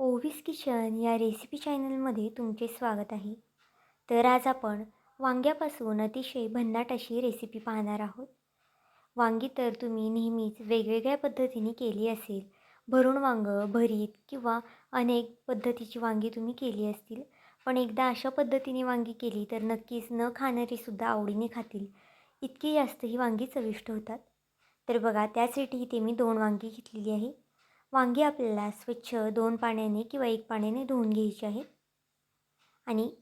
ओव्हिस kitchen या recipe चॅनलमध्ये तुमचे स्वागत आहे. तर आज आपण वांग्यापासून अतिशय भन्नाट अशी रेसिपी पाहणार आहोत. वांगी तर तुम्ही नेहमीच वेगवेगळ्या पद्धतीने केली असेल. भरून वांगं भरीत किंवा अनेक पद्धतीची वांगी तुम्ही केली असतील. पण एकदा अशा पद्धतीने वांगी केली तर नक्कीच न खाणारीसुद्धा आवडीने खातील. इतकी जास्त ही वांगी चविष्ट होतात. तर बघा त्यासाठी इथे मी दोन वांगी घेतलेली आहे. वांगी आपल्याला स्वच्छ दोन पाण्याने किंवा एक पाण्याने धुवून घ्यायची आहे. आणि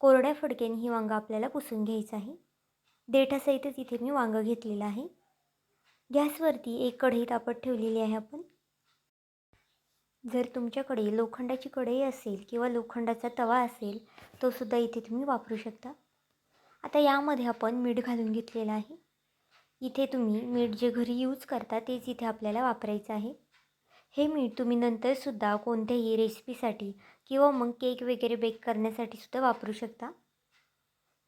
कोरड्या फडक्याने ही वांगं आपल्याला पुसून घ्यायचं आहे. देठासहितच इथे मी वांगं घेतलेलं आहे. गॅसवरती एक कढई तापत ठेवलेली आहे आपण. जर तुमच्याकडे लोखंडाची कढई असेल किंवा लोखंडाचा तवा असेल तो सुद्धा इथे तुम्ही वापरू शकता. आता यामध्ये आपण मीठ घालून घेतलेलं आहे. इथे तुम्ही मीठ जे घरी यूज करता तेच इथे आपल्याला वापरायचं आहे. हे मीठ तुम्ही नंतरसुद्धा कोणत्याही रेसिपीसाठी किंवा मग केक वगैरे बेक करण्यासाठी सुद्धा वापरू शकता.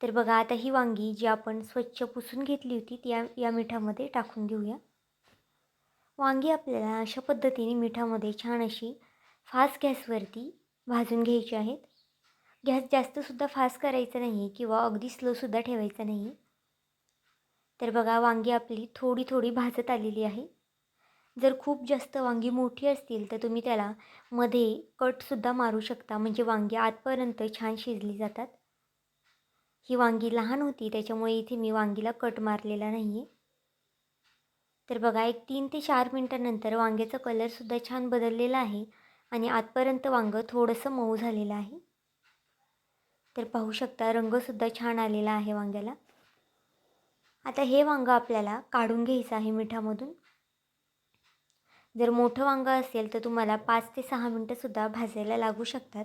तर बघा आता ही वांगी जी आपण स्वच्छ पुसून घेतली होती ती या या मिठामध्ये टाकून घेऊया वांगी आपल्याला अशा पद्धतीने मिठामध्ये छान अशी फास्ट गॅसवरती भाजून घ्यायची आहेत. गॅस जास्तसुद्धा फास्ट करायचा नाही किंवा अगदी स्लोसुद्धा ठेवायचा नाही तर बघा वांगी आपली थोडी थोडी भाजत आलेली आहे. जर खूप जास्त वांगी मोठी असतील तर तुम्ही त्याला मध्ये कटसुद्धा मारू शकता. म्हणजे वांगी आतपर्यंत छान शिजली जातात. ही वांगी लहान होती त्याच्यामुळे इथे मी वांगीला कट मारलेला नाही आहे तर बघा एक तीन ते चार मिनटानंतर वांग्याचा कलरसुद्धा छान बदललेला आहे आणि आतपर्यंत वांगं थोडंसं मऊ झालेलं आहे. तर पाहू शकता रंगसुद्धा छान आलेला आहे वांग्याला. आता हे वांगं आपल्याला काढून घ्यायचं आहे मिठामधून. जर मोठं वांगं असेल तर तुम्हाला पाच ते सहा मिनटंसुद्धा भाजायला लागू शकतात.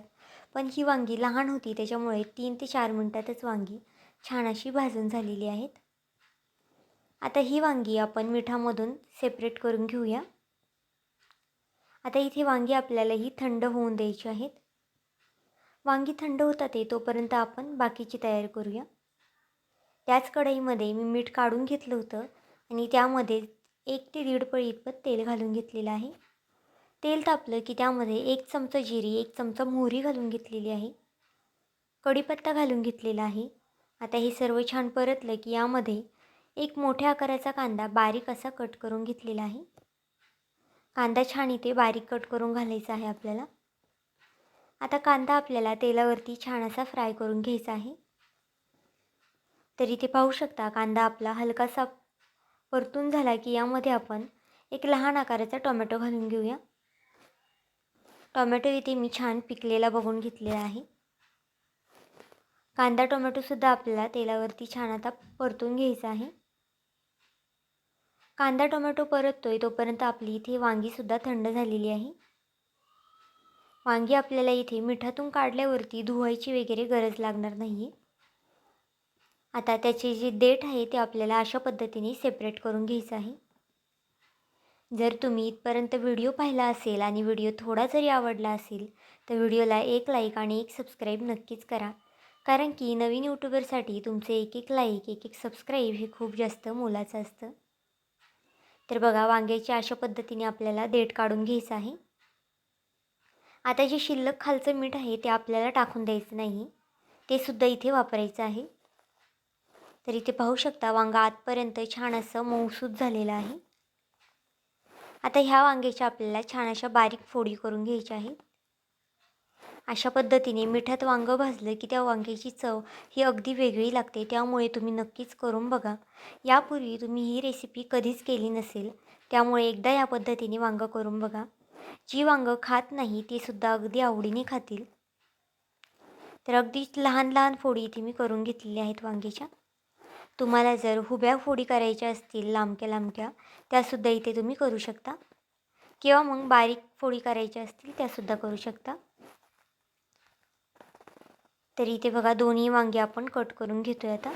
पण ही वांगी लहान होती त्याच्यामुळे तीन ते चार मिनटातच वांगी छान अशी भाजून झालेली आहेत. आता ही वांगी आपण मिठामधून सेपरेट करून घेऊया. आता इथे वांगी आपल्याला ही थंड होऊन द्यायची आहेत. वांगी थंड होतात ते तोपर्यंत आपण बाकीची तयार करूया. त्याच कढईमध्ये मी मीठ काढून घेतलं होतं आणि त्यामध्ये एक ते दीड पळी इतपत तेल घालून घेतलेलं आहे. तेल तापलं की त्यामध्ये एक चमचा जिरी एक चमचा मोहरी घालून घेतलेली आहे. कढीपत्ता घालून घेतलेला आहे. आता हे सर्व छान परतलं की यामध्ये एक मोठ्या आकाराचा कांदा बारीक असा कट करून घेतलेला आहे. कांदा छान इथे बारीक कट करून घालायचा आहे आपल्याला. आता कांदा आपल्याला तेलावरती छान असा फ्राय करून घ्यायचा आहे. तर इथे पाहू शकता कांदा आपला हलकासा परतून झाला की यामध्ये आपण एक लहान आकाराचा टोमॅटो घालून घेऊया. टोमॅटो इथे मी छान पिकलेला बघून घेतलेला आहे. कांदा टोमॅटोसुद्धा आपल्याला तेलावरती छान आता परतून घ्यायचा आहे. कांदा टोमॅटो परततोय तोपर्यंत आपली इथे वांगीसुद्धा थंड झालेली आहे. वांगी आपल्याला इथे मिठातून काढल्यावरती धुवायची वगैरे गरज लागणार नाही आहे आता त्याची जी डेट आहे ते आपल्याला अशा पद्धतीने सेपरेट करून घ्यायचं आहे. जर तुम्ही इथपर्यंत व्हिडिओ पाहिला असेल आणि व्हिडिओ थोडा जरी आवडला असेल तर व्हिडिओला एक लाईक आणि एक सबस्क्राईब नक्कीच करा. कारण की नवीन यूट्यूबरसाठी तुमचे एक एक लाईक एक एक सबस्क्राईब हे खूप जास्त मोलाचं असतं. तर बघा वांग्याच्या अशा पद्धतीने आपल्याला देठ काढून घ्यायचं आहे. आता जे शिल्लक खालचं मीठ आहे ते आपल्याला टाकून द्यायचं नाही. ते सुद्धा इथे वापरायचं आहे. तर इथे पाहू शकता वांगा आतपर्यंत छान असं मऊसूद झालेलं आहे. आता ह्या वांग्याच्या आपल्याला छान अशा बारीक फोडी करून घ्यायच्या आहेत अशा पद्धतीने मिठात वांगं भाजलं की त्या वांग्याची चव ही अगदी वेगळी लागते. त्यामुळे तुम्ही नक्कीच करून बघा. यापूर्वी तुम्ही ही रेसिपी कधीच केली नसेल त्यामुळे एकदा या पद्धतीने वांगं करून बघा. जी वांगं खात नाही ती सुद्धा अगदी आवडीने खातील. तर अगदी लहान लहान फोडी इथे मी करून घेतलेल्या आहेत वांग्याच्या. तुम्हाला जर हुब्या फोडी करायच्या असतील लांबक्या लांबक्या त्यासुद्धा इथे तुम्ही करू शकता. किंवा मग बारीक फोडी करायच्या असतील त्यासुद्धा करू शकता. तर इथे बघा दोन्ही वांगे आपण कट करून घेतो आहे आता.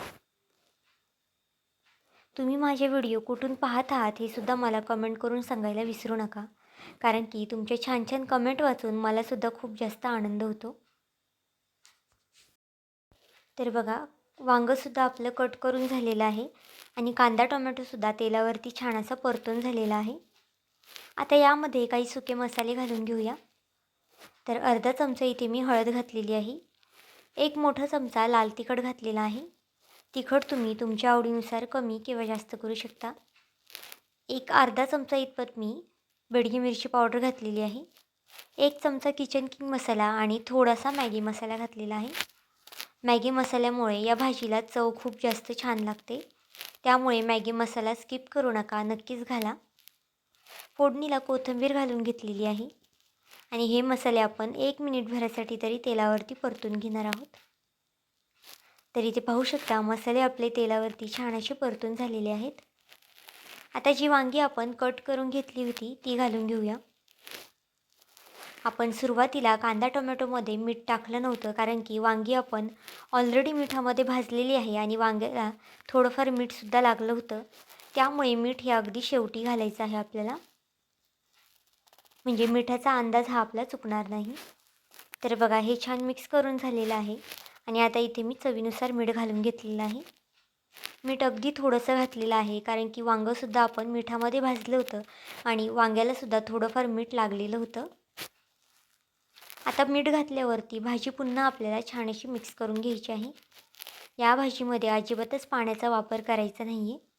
तुम्ही माझे व्हिडिओ कुठून पाहत आहात हे सुद्धा मला कमेंट करून सांगायला विसरू नका. कारण की तुमचे छान छान कमेंट वाचून मलासुद्धा खूप जास्त आनंद होतो. तर बघा वांगंसुद्धा आपलं कट करून झालेलं आहे. आणि कांदा टोमॅटोसुद्धा तेलावरती छान असा परतून झालेला आहे. आता यामध्ये काही सुके मसाले घालून घेऊया. तर अर्धा चमचा इथे मी हळद घातलेली आहे. एक मोठा चमचा लाल तिखट घातलेला आहे. तिखट तुम्ही तुमच्या आवडीनुसार कमी किंवा जास्त करू शकता. एक अर्धा चमचा इतपत मी बेडगी मिरची पावडर घातलेली आहे. एक चमचा किचन किंग मसाला आणि थोडासा मॅगी मसाला घातलेला आहे. मॅगी मसाल्यामुळे या भाजीला चव खूप जास्त छान लागते. त्यामुळे मॅगी मसाला स्किप करू नका नक्कीच घाला. फोडणीला कोथिंबीर घालून घेतलेली आहे. आणि हे मसाले आपण एक मिनिटभरासाठी तरी तेलावरती परतून घेणार आहोत. तर इथे पाहू शकता मसाले आपले तेलावरती छान असे परतून झालेले आहेत. आता जी वांगी आपण कट करून घेतली होती ती घालून घेऊया. आपण सुरुवातीला कांदा टोमॅटोमध्ये मीठ टाकलं नव्हतं कारण की वांगी आपण ऑलरेडी मिठामध्ये भाजलेली आहे आणि वांग्याला थोडंफार मीठसुद्धा लागलं होतं. त्यामुळे मीठ हे अगदी शेवटी घालायचं आहे आपल्याला. म्हणजे मिठाचा अंदाज हा आपला चुकणार नाही. तर बघा हे छान मिक्स करून झालेलं आहे. आणि आता इथे मी चवीनुसार मीठ घालून घेतलेलं आहे. मीठ अगदी थोडंसं घातलेलं आहे कारण की वांगंसुद्धा आपण मिठामध्ये भाजलं होतं आणि वांग्यालासुद्धा थोडंफार मीठ लागलेलं होतं. आता मीठ घातल्यावरती भाजी पुन्हा आपल्याला छान अशी मिक्स करून घ्यायची आहे. या भाजीमध्ये अजिबातच पाण्याचा वापर करायचा नाही आहे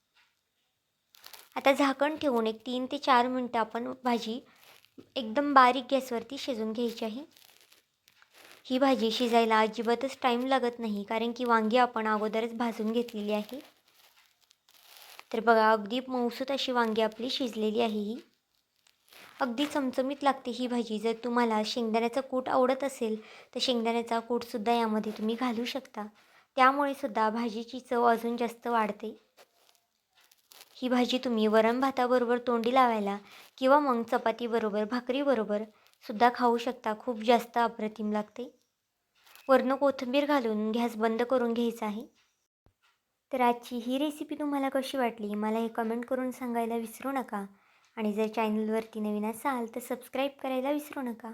आता झाकण ठेवून एक तीन ते चार मिनटं आपण भाजी एकदम बारीक गॅसवरती शिजून घ्यायची आहे. ही भाजी शिजायला अजिबातच टाईम लागत नाही कारण की वांगी आपण अगोदरच भाजून घेतलेली आहे. तर बघा अगदी मौसूत अशी वांगी आपली शिजलेली आहे ही. अगदी चमचमीत लागते ही भाजी. जर तुम्हाला शेंगदाण्याचा कूट आवडत असेल तर शेंगदाण्याचा कूटसुद्धा यामध्ये तुम्ही घालू शकता. त्यामुळे सुद्धा भाजीची चव अजून जास्त वाढते. ही भाजी तुम्ही वरण भाताबरोबर तोंडी लावायला किंवा मग चपातीबरोबर भाकरीबरोबर सुद्धा खाऊ शकता. खूप जास्त अप्रतिम लागते. वर्ण कोथिंबीर घालून गॅस बंद करून घ्यायचा आहे. तर आजची ही रेसिपी तुम्हाला कशी वाटली? मला हे कमेंट करून सांगायला विसरू नका. आणि जर चॅनलवरती नवीन असाल तर सबस्क्राईब करायला विसरू नका.